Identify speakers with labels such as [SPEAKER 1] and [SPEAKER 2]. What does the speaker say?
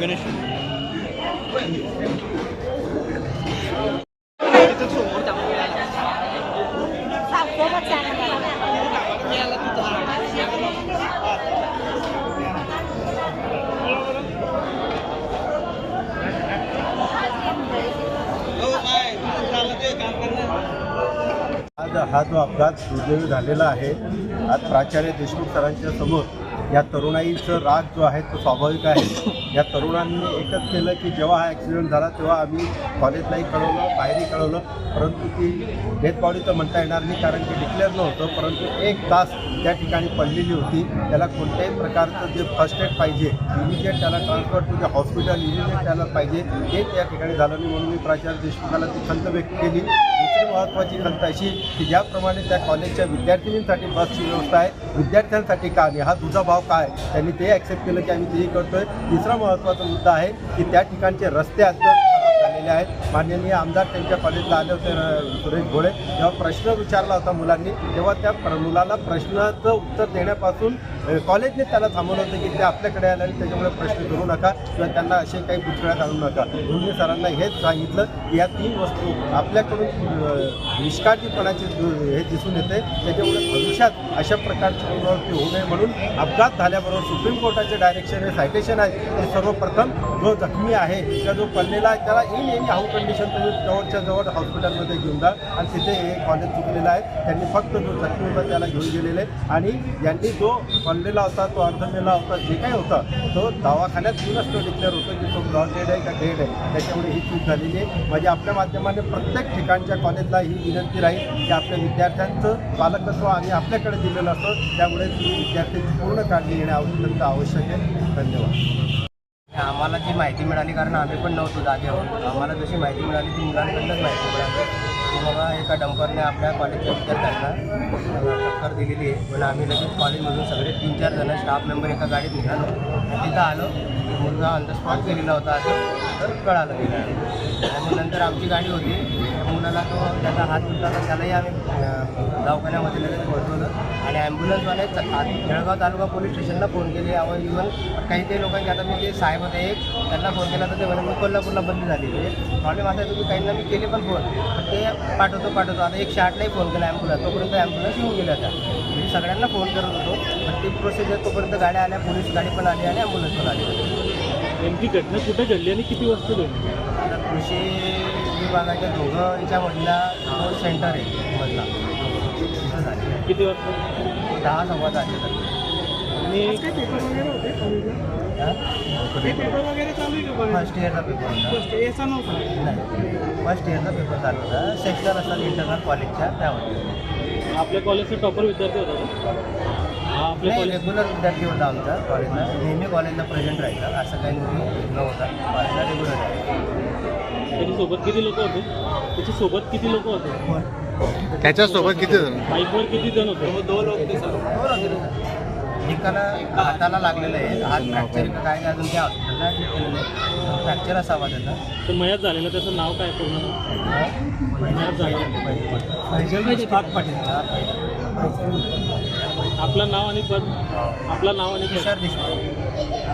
[SPEAKER 1] गणेश.
[SPEAKER 2] आज हा जो अपघात दुर्दैवी झालेला आहे आज प्राचार्य देशमुख सरांच्या समोर या तरुणाईचं राग जो आहे तो स्वाभाविक आहे. या तरुणांनी एकच केलं की जेव्हा हा ॲक्सिडेंट झाला तेव्हा आम्ही कॉलेजलाही कळवलं बाहेरही कळवलं. परंतु ती डेथबॉडी तर म्हणता येणार नाही कारण की डिक्लेअर नव्हतं. परंतु एक तास त्या ठिकाणी पडलेली होती. त्याला कोणत्याही प्रकारचं जे फर्स्ट एड पाहिजे इमिजिएट त्याला ट्रान्सफर टू जे हॉस्पिटल इमिजिएट त्याला पाहिजे हे त्या ठिकाणी झालं नाही. म्हणून मी प्राचार्य देशमुखाला ती खंत व्यक्त केली. दुसरी महत्त्वाची खंत अशी की ज्याप्रमाणे त्या कॉलेजच्या विद्यार्थिनींसाठी बसची व्यवस्था आहे. विद्यार्थ्यांसाठी का नाही हा तुझा भाव काय? त्यांनी ते ॲक्सेप्ट केलं की आम्ही तेही करतोय. तिसरा महत्त्वाचा मुद्दा आहे की त्या ठिकाणचे रस्ते अत्यंत खराब झालेले आहेत. माननीय आमदार त्यांच्या कॉलेजला आले होते सुरेश घोळे जेव्हा प्रश्न विचारला होता मुलांनी तेव्हा त्या मुलाला प्रश्नाचं उत्तर देण्यापासून कॉलेजने त्याला थांबवलं होतं की ते आपल्याकडे आले आणि त्याच्यामुळे प्रश्न करू नका किंवा त्यांना असे काही पुतळ्यात काढू नका. दोन्ही सरांना हेच सांगितलं की या तीन वस्तू आपल्याकडून निष्काळजीपणाची हे दिसून येते. त्याच्यामुळे भविष्यात अशा प्रकारची पुनरावृत्ती होऊ नये म्हणून अपघात झाल्याबरोबर सुप्रीम कोर्टाचे डायरेक्शन हे सायटेशन आहे. ते सर्वप्रथम जो जखमी आहे किंवा जो पडलेला आहे त्याला इन एनी हाऊ कंडिशन तुम्ही जवळच्या जवळ हॉस्पिटलमध्ये घेऊन जा. आणि तिथे हे कॉलेज चुकलेलं आहे. त्यांनी फक्त जो जखमी होता त्याला घेऊन गेलेले. आणि यांनी जो पडलेला होता तो अर्धमेला होता जे काही होता तो दवाखान्यात येऊनच तो डिक्लेअर होतो की तो ब्लॉड डेड आहे का डेड आहे. त्याच्यामुळे ही चूक झालेली आहे. म्हणजे आपल्या माध्यमाने प्रत्येक ठिकाणच्या कॉलेजला ही विनंती राहील की आपल्या विद्यार्थ्यांचं पालकत्व आम्ही आपल्याकडे दिलेलं असतं. त्यामुळे विद्यार्थ्यांची पूर्ण काळजी घेणे अत्यंत आवश्यक आहे. धन्यवाद.
[SPEAKER 3] आम्हाला जी माहिती मिळाली कारण आम्ही पण नव्हतो जागेवर आम्हाला जशी माहिती मिळाली ती मुलांकडूनच माहिती मिळाली. की बाबा एका डंपरने आपल्या कॉलेजच्या विद्यार्थ्यांना टक्कर दिलेली आहे. पण आम्ही लगेच कॉलेजमधून सगळे तीन चार जण स्टाफ मेंबर एका गाडीत निघालो. आणि तिथं आलो. मुलगा ऑन द स्पॉट गेलेला होता. असं तर कळालं. गेलं आणि नंतर आमची गाडी होती. त्या मुलाला तो त्याचा हात तुटला तर त्यालाही आम्ही दवाखान्यामध्ये लगेच पोहोचवलं. ॲम्ब्युलन्सवाले जळगाव तालुका पोलीस स्टेशनला फोन केले. अहो इवन काही काही लोकांचे आता मी ते साहेब होते एक त्यांना फोन केला तर ते म्हणे मी कोल्हापूरला बदली झाली प्रॉब्लेम असा तुम्ही काहींना मी केले पण फोन. ते पाठवतो पाठवतो. आता एक आठलाही फोन केला ॲम्ब्युलन्स. तोपर्यंत ॲम्ब्युलन्स येऊन गेल्या होत्या मी सगळ्यांना फोन करत होतो. पण ती प्रोसिजर तोपर्यंत गाड्या आल्या पोलीस गाडी पण आली आणि ॲम्ब्युलन्स पण आली.
[SPEAKER 1] नेमकी घटना कुठे घडली आणि किती वाजता घडली?
[SPEAKER 3] आता कृषी विभागाच्या दोघं याच्यामधला सेंटर आहे मधला.
[SPEAKER 1] किती वाजता?
[SPEAKER 3] दहा सव्वा दहाच्या दरम्यान.
[SPEAKER 1] आणि
[SPEAKER 3] हा?
[SPEAKER 4] पेपर वगैरे चालू आहे का
[SPEAKER 3] फर्स्ट इयरचा पेपर होता.
[SPEAKER 4] फर्स्ट याचा नव्हता?
[SPEAKER 3] नाही. फर्स्ट इयरचा पेपर चालू होता. सेक्शनल असतात इंटरनल कॉलेजच्या त्यामध्ये
[SPEAKER 1] आपल्या कॉलेजचा टॉपर विद्यार्थी होता का? हा आपल्या
[SPEAKER 3] नाही
[SPEAKER 1] कॉलेज
[SPEAKER 3] रेग्युलर विद्यार्थी होता आमचा कॉलेजला नेहमी कॉलेजला प्रेझेंट राहायचा. असं काही नाही. नव्हता कॉलेजला रेग्युलर राहायचा
[SPEAKER 1] त्याच्यासोबत किती लोक होते? त्याच्यासोबत किती लोक होते?
[SPEAKER 5] त्याच्यासोबत किती जण?
[SPEAKER 1] बाईकवर किती जण होते?
[SPEAKER 3] दोन होते एकाला हाताला लागलेलं आहे. हात फ्रॅक्चर का काय अजून त्या हॉस्पिटलला फ्रॅक्चर असावा त्याचा.
[SPEAKER 1] तर मयात झालेलं त्याचं नाव काय पूर्ण? मयात झालेलं
[SPEAKER 3] पाटील.
[SPEAKER 1] आपलं नाव आणि पद? आपलं नाव आणि
[SPEAKER 3] देशमुख.